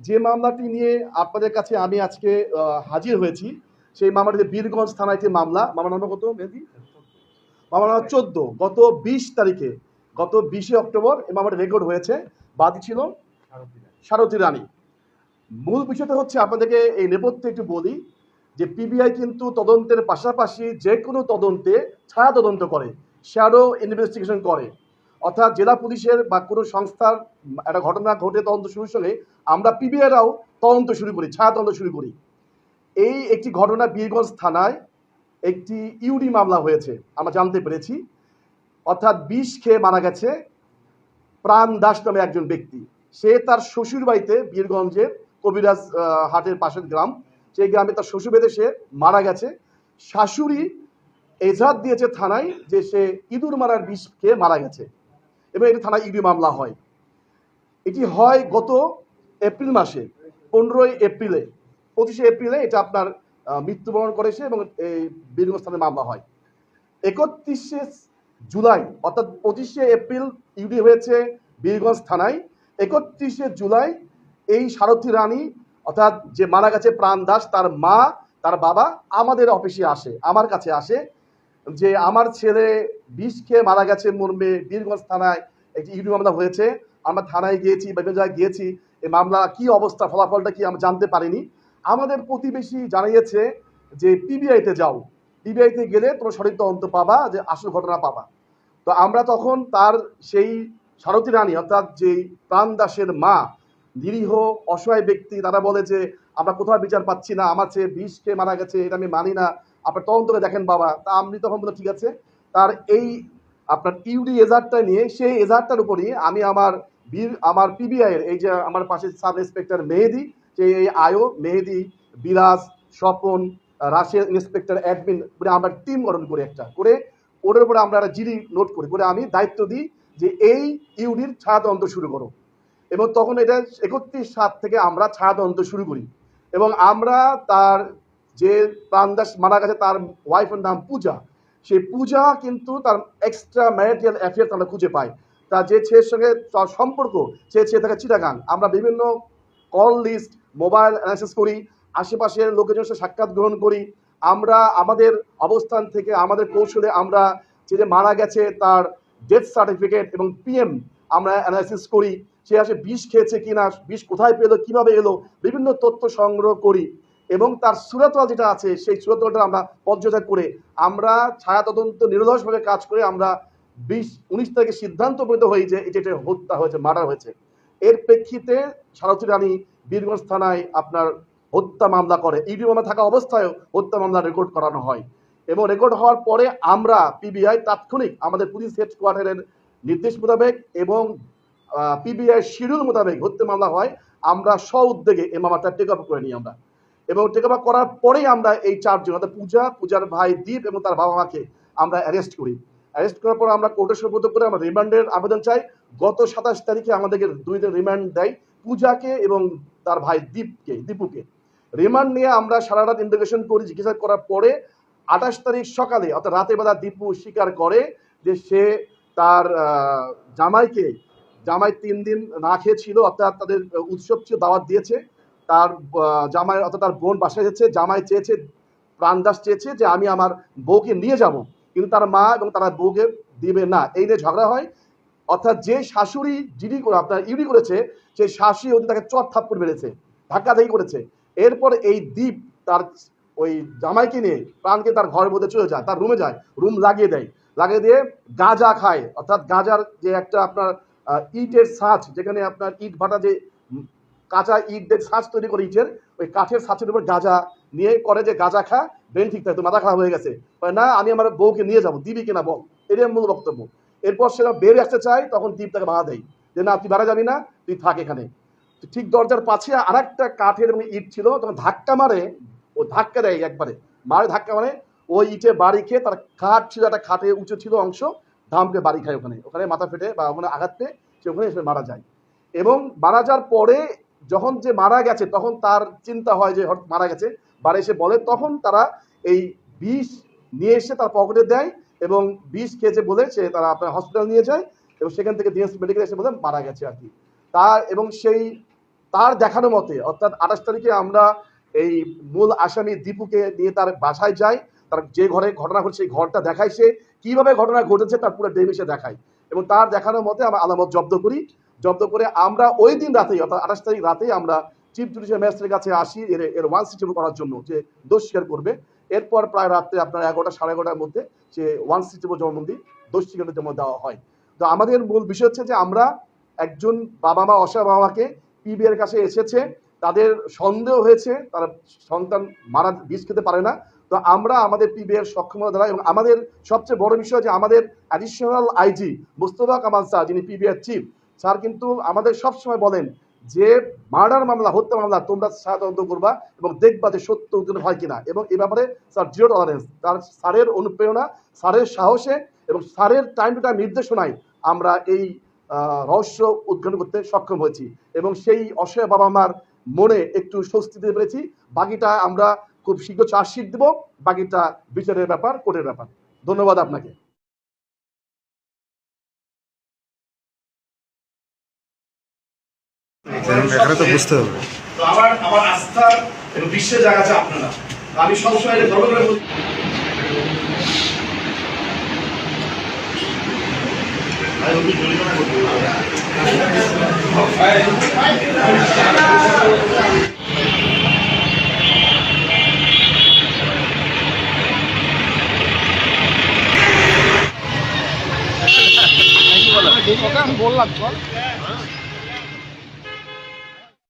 যে মামলাটি নিয়ে আপনাদের কাছে আমি আজকে হাজির হয়েছি সেই মামলাটি যে বীরগঞ্জ থানায় একটি মামলা মামলা নম্বর কত মেহেদি? মামলা নম্বর চোদ্দ। গত বিশ তারিখে গত বিশে অক্টোবর এই মামলাটি রেকর্ড হয়েছে। বাদী ছিল সারথী রানী। মূল বিষয়টা হচ্ছে আপনাদেরকে এই নেপথ্যে একটু বলি যে পিবিআই কিন্তু তদন্তের পাশাপাশি যে কোনো তদন্তে ছায়া তদন্ত করে শ্যাডো ইনভেস্টিগেশন করে। অর্থাৎ জেলা পুলিশের বা কোনো সংস্থার একটা ঘটনা ঘটে তদন্ত শুরুর সঙ্গে আমরা পিবিআইরাও তদন্ত শুরু করি, ছায়া তদন্ত শুরু করি। এই একটি ঘটনা বীরগঞ্জ থানায় একটি ইউডি মামলা হয়েছে, আমরা জানতে পেরেছি। অর্থাৎ বিষ খেয়ে মারা গেছে প্রাণ দাস নামে একজন ব্যক্তি। সে তার শ্বশুর বাড়িতে বীরগঞ্জের কবিরাজ হাটের পাশের গ্রাম সেই গ্রামে তার শ্বশুর বেঁধে সে মারা গেছে। শাশুড়ি এজাহার দিয়েছে থানায় যে সে ইঁদুর মারার বিষ খেয়ে মারা গেছে। এবং এটি থানায় ইডি মামলা হয়। এটি হয় গত এপ্রিল মাসে, পনেরোই এপ্রিলে। পঁচিশে এপ্রিলে এটা আপনার মৃত্যুবরণ করেছে এবং এই বীরগঞ্জ থানায় মামলা হয়। একত্রিশে জুলাই, অর্থাৎ পঁচিশে এপ্রিল ইউডি হয়েছে বীরগঞ্জ থানায়। একত্রিশে জুলাই এই সারথী রানী, অর্থাৎ যে মারা গেছে প্রাণ দাস, তার মা, তার বাবা আমাদের অফিসে আসে, আমার কাছে আসে। যে আমার ছেলে বিষ খেয়ে মারা গেছে মর্মে বীরগঞ্জ থানায় একটি ইউডি মামলা হয়েছে, আমরা থানায় গিয়েছি বিভিন্ন জায়গায় গিয়েছি, এই মামলা কি অবস্থা, ফলাফলটা কি আমরা জানতে পারিনি। আমাদের প্রতিবেশী জানিয়েছে যে পিবিআইতে যাও পিবিআইতে গেলে তোমরা সঠিক তদন্ত পাবা, যে আসল ঘটনা পাবা। তো আমরা তখন তার সেই সারথী রানী, অর্থাৎ যেই প্রাণ দাসের মা, নিরীহ, অসহায় ব্যক্তি, তারা বলে যে, আমরা কোথাও বিচার পাচ্ছি না, আমার চেয়ে বিষ খেয়ে মারা গেছে, এটা আমি মানি না, আপনার তদন্ত করে দেখেন বাবা। তা আমি তখন বললাম, ঠিক আছে। তার এই আপনার ইউডি এজারটা নিয়ে, সেই এজারটার উপরই আমি আমার বীর, আমার পিবিআই এর, এই যে আমার পাশে সাব ইন্সপেক্টর মেহেদি যে এই আয়ো, মেহেদি বিরাজ স্বপন রাশিয়ার ইন্সপেক্টর অ্যাডমিন করে আমরা টিম গঠন করি একটা, করে ওটার উপরে আমরা একটা জিডি নোট করি করে আমি দায়িত্ব দিই যে এই ইউডির তদন্ত শুরু করো। এবং তখন এটা একত্রিশ সাত থেকে আমরা ছায়া তদন্ত শুরু করি। এবং আমরা তার যে প্রাণদাস মারা গেছে, তার ওয়াইফের নাম পূজা সেই পূজা কিন্তু তার এক্সট্রা ম্যারিটাল অ্যাফেয়ার্স তারা খুঁজে পায় তার যে ছেলের সঙ্গে তার সম্পর্ক, সে ছেলে থাকে চিটাগাং। আমরা বিভিন্ন কল লিস্ট মোবাইল অ্যানালাইসিস করি, আশেপাশের লোকজনের সাথে সাক্ষাৎ গ্রহণ করি। আমরা আমাদের অবস্থান থেকে, আমাদের কৌশলে আমরা যে যে মারা গেছে তার ডেথ সার্টিফিকেট এবং পিএম আমরা অ্যানালাইসিস করি। সে আসে বিষ খেয়েছে কিনা, বিষ কোথায় পেল, কীভাবে এলো, বিভিন্ন তথ্য সংগ্রহ করি। এবং তার সুরাতল যেটা আছে, সেই সুরাতলটা আমরা পর্যবেক্ষণ করে, আমরা ছায়া তদন্ত নিরলসভাবে কাজ করে আমরা বিশ, উনিশ তারিখে সিদ্ধান্ত উপনীত হই যে এটা এটা হত্যা হয়েছে, মার্ডার হয়েছে। এর প্রেক্ষিতে সারথী রানী বীরগঞ্জ থানায় আপনার হত্যা মামলা করে। ইডি মামলা থাকা অবস্থায়ও হত্যা মামলা রেকর্ড করানো হয়। এবং রেকর্ড হওয়ার পরে আমরা, পিবিআই তাৎক্ষণিক আমাদের পুলিশ হেডকোয়ার্টারের নির্দেশ মোতাবেক এবং পিবিআই শিডিউল মোতাবেক হত্যা মামলা হয়। আমরা স্ব উদ্যোগে এই মামলাটা টেক আপ করে নিই আমরা। এবং টেক আপ করার পরেই আমরা এই চারজন, অর্থাৎ পূজা, পূজার ভাই দীপ এবং তার বাবা মাকে আমরা অ্যারেস্ট করি। অ্যারেস্ট করার পর আমরা কোর্টে সুব্রত করে আমরা রিমান্ডের আবেদন চাই। গত সাতাশ তারিখে আমাদেরকে দুই দিন রিমান্ড দেয় পূজাকে এবং তার ভাই দীপকে, দীপুকে। রিমান্ড নিয়ে আমরা সারা রাত ইন্টিগ্রেশন করি, জিজ্ঞাসা করার পরে আঠাশ তারিখ সকালে, অর্থাৎ রাতের বেলা দীপু স্বীকার করে যে সে তার জামাইকে, জামাই তিন দিন না খেয়েছিল, অর্থাৎ তাদের উৎসব ছিল, দাওয়াত দিয়েছে। তার জামাই, অর্থাৎ তার বোন বাসায় যাচ্ছে জামাই চেয়েছে, প্রাণদাস চেয়েছে যে আমি আমার বউকে নিয়ে যাব। কিন্তু তার মা এবং তার বউকে দিবে না। এই নিয়ে ঝগড়া হয়। অর্থাৎ যে শাশুড়ি জিডি করে আপনার ইউডি করেছে সেই শাশুড়ি ওদের তাকে চট থাপ্পড় মেরেছে ধাক্কাধাক্কি করেছে। এরপর এই দ্বীপ তার ওই জামাইকে নিয়ে প্রাণকে তার ঘরের মধ্যে চলে যায়, তার রুমে যায়, রুম লাগিয়ে দেয়। লাগিয়ে দিয়ে গাঁজা খায়। অর্থাৎ গাঁজার যে একটা আপনার ইটের সাজ যেখানে আপনার ইট ভাটা যে কাঁচা ইট দিয়ে ছাঁচ তৈরি করে ইটের ওই কাঠের ছাঁচের উপর গাঁজা নিয়ে করে যে গাঁজা খা ব্রেন ঠিক থাকে মাথা খারাপ হয়ে গেছে। না, আমি আমার বউকে নিয়ে যাব, দিবি কিনা বল? এটাই মূল বক্তব্য। এরপর সেটা বের আসতে চায়, তখন দ্বীপ তাকে বাধা দেয়, যে, না, তুই বাড়া যাবি না, তুই থাক এখানে। ঠিক দরজার পাশে আর একটা কাঠের ইট ছিল, তখন ধাক্কা মারে, ও ধাক্কা দেয় একবারে, মারে ধাক্কা মারে ওই ইটে বাড়ি খেয়ে তার খাট ছিল, একটা খাটে উঁচু ছিল অংশ, ধামকে বাড়ি খায় ওখানে। ওখানে মাথা ফেটে বা ওখানে আঘাত পেয়ে সে ওখানে এসে মারা যায়। এবং মারা যাওয়ার পরে যখন যে মারা গেছে, তখন তার চিন্তা হয় যে মারা গেছে। বাড়ি এসে বলে, তখন তারা এই বিষ নিয়ে এসে তার পকেটে দেয় এবং বিষ খেয়েছে বলে সে তারা আপনার হসপিটাল নিয়ে যায় এবং সেখান থেকে ডিএস মেডিকেল এসে বলে মারা গেছে আর কি। তার এবং সেই তার দেখানো মতে, অর্থাৎ আঠাশ তারিখে আমরা এই মূল আসামি দীপুকে নিয়ে তার বাসায় যাই, তার যে ঘরে ঘটনা ঘটছে, সেই ঘরটা দেখায় সে। কীভাবে ঘটনা ঘটেছে তার পুরো ডেমিসে দেখায়। এবং তার দেখানোর মতে আমরা আলামত জব্দ করি। জব্দ করে আমরা ওই দিন রাতেই, অর্থাৎ আঠাশ তারিখ রাতেই আমরা চিফ জুডিশিয়াল ম্যাজিস্ট্রেটের কাছে আসি, এর এর ওয়ান সিটি করার জন্য যে দোষ স্বীকার করবে। এরপর প্রায় রাত্রে আপনার এগারোটা, সাড়ে এগারোটার মধ্যে সে ওয়ান সিটি জবানবন্দি, দোষ স্বীকারের জন্য দেওয়া হয়। তো আমাদের মূল বিষয় হচ্ছে যে আমরা একজন বাবা মা, অসহায় বাবা মাকে পিবিআর কাছে এসেছে, তাদের সন্দেহ হয়েছে, তারা সন্তান মারা, বিষ খেতে পারে না। তো আমরা আমাদের পিবিআর সক্ষমতা দ্বারা এবং আমাদের সবচেয়ে বড় বিষয় যে আমাদের additional IG Mustafa Kamal sir, যিনি পিবিআর চিফ স্যার কিন্তু আমাদের সবসময় বলেন যে মার্ডার মামলা, হত্যা মামলা, তোমরা তদন্ত করবা এবং দেখবা যে সত্য উদ্যোগ হয় কিনা। এবং এ ব্যাপারে স্যার জিরো টলারেন্স তার স্যারের অনুপ্রেরণা, স্যারের সাহসে এবং স্যারের টাইম টু টাইম নির্দেশনায় আমরা এই রহস্য উদ্ঘাটন করতে সক্ষম হয়েছি। এবং সেই অসহায় বাবা মার মনে একটু স্বস্তি দিতে পেরেছি। বাকিটা আমরা খুব শীঘ্র চার্জশিট দেবো। বাকিটা বিচারের ব্যাপার কোর্টের ব্যাপার। ধন্যবাদ আপনাকে। এখানে তো বুঝতে হবে। আমার আমার আস্থা এবং বিশ্বের জায়গা আছে আপনারা। আমি সবসময় এটা গর্ব করে বলি যে কথা আমি বললাম চল।